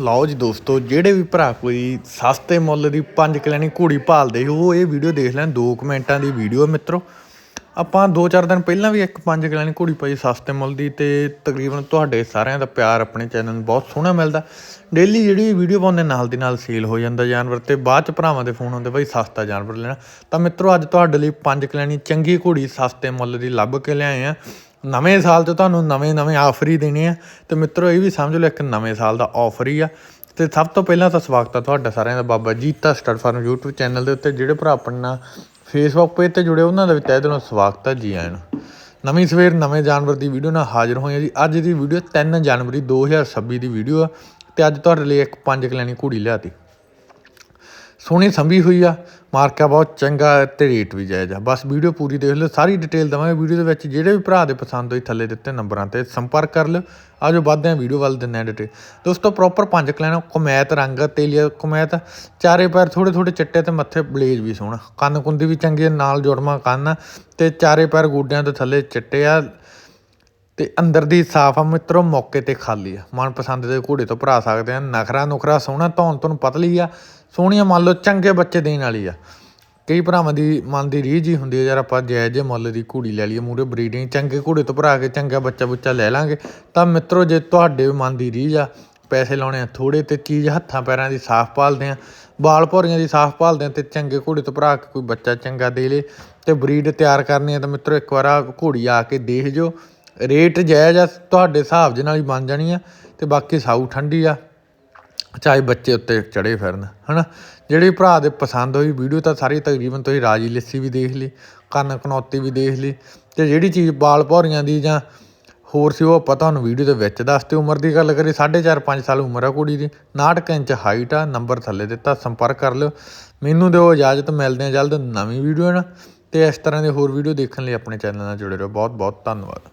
ਲਓ ਜੀ ਦੋਸਤੋ, ਜਿਹੜੇ ਵੀ ਭਰਾ ਕੋਈ ਸਸਤੇ ਮੁੱਲ ਦੀ ਪੰਜ ਕਲਿਆਣੀ ਘੋੜੀ ਭਾਲਦੇ ਹੋ, ਉਹ ਇਹ ਵੀਡੀਓ ਦੇਖ ਲੈਣ, ਦੋ ਮਿੰਟਾਂ ਦੀ ਵੀਡੀਓ ਮਿੱਤਰੋ। ਆਪਾਂ 2-4 ਦਿਨ ਪਹਿਲਾਂ ਵੀ ਇੱਕ ਪੰਜ ਕਲੈਣੀ ਘੋੜੀ ਪਾਈ ਸਸਤੇ ਮੁੱਲ ਦੀ ਤੇ ਤਕਰੀਬਨ ਤੁਹਾਡੇ ਸਾਰਿਆਂ ਦਾ ਪਿਆਰ ਆਪਣੇ ਚੈਨਲ ਨੂੰ ਬਹੁਤ ਸੋਹਣਾ ਮਿਲਦਾ। ਡੇਲੀ ਜਿਹੜੀ ਵੀਡੀਓ ਪਾਉਂਦੇ ਨਾਲ ਦੀ ਨਾਲ ਸੇਲ ਹੋ ਜਾਂਦਾ ਜਾਨਵਰ ਤੇ ਬਾਅਦ ਚ ਭਰਾਵਾਂ ਦੇ ਫੋਨ ਆਉਂਦੇ ਬਈ ਸਸਤਾ ਜਾਨਵਰ ਲੈਣਾ। ਤਾਂ ਮਿੱਤਰੋ, ਅੱਜ ਤੁਹਾਡੇ ਲਈ ਪੰਜ ਕਲੈਣੀ ਚੰਗੀ ਘੋੜੀ ਸਸਤੇ ਮੁੱਲ ਦੀ ਲੱਭ ਕੇ ਲਿਆਏ ਆ। ਨਵੇਂ ਸਾਲ 'ਚ ਤੁਹਾਨੂੰ ਨਵੇਂ ਨਵੇਂ ਆਫਰ ਹੀ ਦੇਣੇ ਆ। ਤੇ ਮਿੱਤਰੋ, ਇਹ ਵੀ ਸਮਝ ਲਓ, ਇੱਕ ਨਵੇਂ ਸਾਲ ਦਾ ਆਫਰ ਹੀ ਆ। ਤੇ ਸਭ ਤੋਂ ਪਹਿਲਾਂ ਤਾਂ ਸਵਾਗਤ ਆ ਤੁਹਾਡਾ ਸਾਰਿਆਂ ਦਾ Baba Jeeta stud farm YouTube channel ਦੇ ਉੱਤੇ। ਜਿਹੜੇ ਭਰਾ ਆਪਣਾ ਫੇਸਬੁੱਕ ਪੇਜ ਤੇ ਜੁੜੇ, ਉਹਨਾਂ ਦਾ ਵੀ ਤਹਿ ਦਿਲੋਂ ਸਵਾਗਤ ਹੈ ਜੀ ਆਇਆਂ ਨੂੰ। ਨਵੀਂ ਸਵੇਰ, ਨਵੇਂ ਜਾਨਵਰ ਦੀ ਵੀਡੀਓ ਨਾਲ ਹਾਜ਼ਰ ਹੋਏ ਹਾਂ ਜੀ। ਅੱਜ ਦੀ ਵੀਡੀਓ 3 ਜਨਵਰੀ 2026 ਦੀ ਵੀਡੀਓ ਆ। ਤੇ ਅੱਜ ਤੁਹਾਡੇ ਲਈ ਇੱਕ ਪੰਜ ਕਲਿਆਣੀ ਘੋੜੀ ਲਿਆਤੀ। ਸੋਹਣੀ ਸੰਭੀ ਹੋਈ ਆ, ਮਾਰਕਾ ਬਹੁਤ ਚੰਗਾ ਹੈ ਤੇ ਰੇਟ ਵੀ ਜਾਇਜ਼ ਆ। ਬਸ ਵੀਡੀਓ ਪੂਰੀ ਦੇਖ ਲਿਓ, ਸਾਰੀ ਡਿਟੇਲ ਦਵਾਂਗੇ ਵੀਡੀਓ ਦੇ ਵਿੱਚ। ਜਿਹੜੇ ਵੀ ਭਰਾ ਦੇ ਪਸੰਦ ਹੋਈ ਥੱਲੇ ਦਿੱਤੇ ਨੰਬਰਾਂ ਤੇ ਸੰਪਰਕ ਕਰ ਲਿਓ। ਆਜੋ ਵੱਧਦੇ ਹਾਂ ਵੀਡੀਓ ਵੱਲ ਦਿੰਦੇ ਹਾਂ ਡਿਟੇਲ ਦੋਸਤੋ ਪ੍ਰੋਪਰ ਪੰਜ ਕਲੈਣਾ, ਕੁਮੈਤ ਰੰਗ ਤੇਲੀਆ ਕੁਮੈਤ। ਚਾਰੇ ਪੈਰ ਥੋੜੇ ਥੋੜੇ ਚਿੱਟੇ ਤੇ ਮੱਥੇ ਬਲੇਜ ਵੀ ਸੋਹਣਾ। ਕੰਨ ਕੁੰਦੀ ਵੀ ਚੰਗੀ ਨਾਲ ਜੁੜਮਾ ਕੰਨ। ਆ ਤੇ ਚਾਰੇ ਪੈਰ ਗੋਡਿਆਂ ਦੇ ਥੱਲੇ ਚਿੱਟੇ ਆ। ਤੇ ਅੰਦਰ ਦੀ ਸਾਫ਼ ਆ, ਮਿੱਤਰੋ, ਮੌਕੇ ਤੇ ਖਾਲੀ ਆ। ਮਨਪਸੰਦ ਦੇ ਘੋੜੇ ਤੋਂ ਭਰਾ ਸਕਦੇ ਆ, ਨਖਰਾ ਨੁਖਰਾ, ਸੋਹਣਾ ਧੌਣ ਤੁਹਾਨੂੰ ਪਤਲੀ ਆ, ਸੋਹਣੀਆਂ ਮੰਨ ਲਓ ਚੰਗੇ ਬੱਚੇ ਦੇਣ ਵਾਲੀ ਆ। ਕਈ ਭਰਾਵਾਂ ਦੀ ਮਨ ਦੀ ਰੀਝ ਹੀ ਹੁੰਦੀ ਹੈ ਯਾਰ ਆਪਾਂ ਜਾਇਜ਼ ਜੇ ਮੁੱਲ ਦੀ ਘੋੜੀ ਲੈ ਲਈਏ ਮੂਰੇ ਬਰੀਡਿੰਗ, ਚੰਗੇ ਘੋੜੇ ਤੋਂ ਭਰਾ ਕੇ ਚੰਗਾ ਬੱਚਾ ਬੁੱਚਾ ਲੈ ਲਾਂਗੇ, ਤਾਂ ਮਿੱਤਰੋ ਜੇ ਤੁਹਾਡੇ ਮਨ ਦੀ ਰੀਝ ਆ, ਪੈਸੇ ਲਾਉਣੇ ਆ ਥੋੜੇ ਤੇ ਚੀਜ਼ ਹੱਥਾਂ ਪੈਰਾਂ ਦੀ ਸਾਫ਼ ਪਾਲਦੇ ਆ ਬਾਲ ਭੌਰੀਆਂ ਦੀ ਸਾਫ਼ ਪਾਲਦੇ ਆ ਤੇ ਚੰਗੇ ਘੋੜੇ ਤੋਂ ਭਰਾ ਕੇ ਕੋਈ ਬੱਚਾ ਚੰਗਾ ਦੇ ਲੇ ਤੇ ਬਰੀਡ ਤਿਆਰ ਕਰਨੀ ਆ ਤਾਂ ਮਿੱਤਰੋ ਇੱਕ ਵਾਰ ਆ ਘੋੜੀ ਆ ਕੇ ਦੇਖ ਜੋ। ਰੇਟ ਜਾਇਜ਼ ਆ, ਤੁਹਾਡੇ ਹਿਸਾਬ ਦੇ ਨਾਲ ਹੀ ਬਣ ਜਾਣੀ ਆ ਅਤੇ ਬਾਕੀ ਸਾਊ ਠੰਡੀ ਆ, ਚਾਹੇ ਬੱਚੇ ਉੱਤੇ ਚੜੇ ਫਿਰਨ ਹੈ ਨਾ ਜਿਹੜੀ ਭਰਾ ਦੇ ਪਸੰਦ ਹੋਈ ਵੀਡੀਓ ਤਾਂ ਸਾਰੀ ਤਕਰੀਬਨ ਤੁਸੀਂ ਰਾਜੀ ਲੱਸੀ ਵੀ ਦੇਖ ਲਈ, ਕੰਨ ਕਨੌਤੀ ਵੀ ਦੇਖ ਲਈ, ਤੇ ਜਿਹੜੀ ਚੀਜ਼ ਬਾਲ ਭੌਰੀਆਂ ਦੀ ਜਾਂ ਹੋਰ ਸੀ, ਉਹ ਆਪਾਂ ਤੁਹਾਨੂੰ ਵੀਡੀਓ ਦੇ ਵਿੱਚ ਦੱਸਤੇ ਉਮਰ ਦੀ ਗੱਲ ਕਰੀ 4.5 5 ਸਾਲ ਉਮਰ ਆ ਕੁੜੀ ਦੀ 69 ਇੰਚ ਹਾਈਟ ਆ, ਨੰਬਰ ਥੱਲੇ ਦਿੱਤਾ, ਸੰਪਰਕ ਕਰ ਲਿਓ, ਮੈਨੂੰ ਦਿਓ ਇਜਾਜ਼ਤ, ਮਿਲਦੇ ਆ ਜਲਦ ਨਵੀਂ ਵੀਡੀਓ ਨਾਲ, ਤੇ ਇਸ ਤਰ੍ਹਾਂ ਦੇ ਹੋਰ ਵੀਡੀਓ ਦੇਖਣ ਲਈ ਆਪਣੇ ਚੈਨਲ ਨਾਲ ਜੁੜੇ ਰਹੋ ਬਹੁਤ ਬਹੁਤ ਧੰਨਵਾਦ।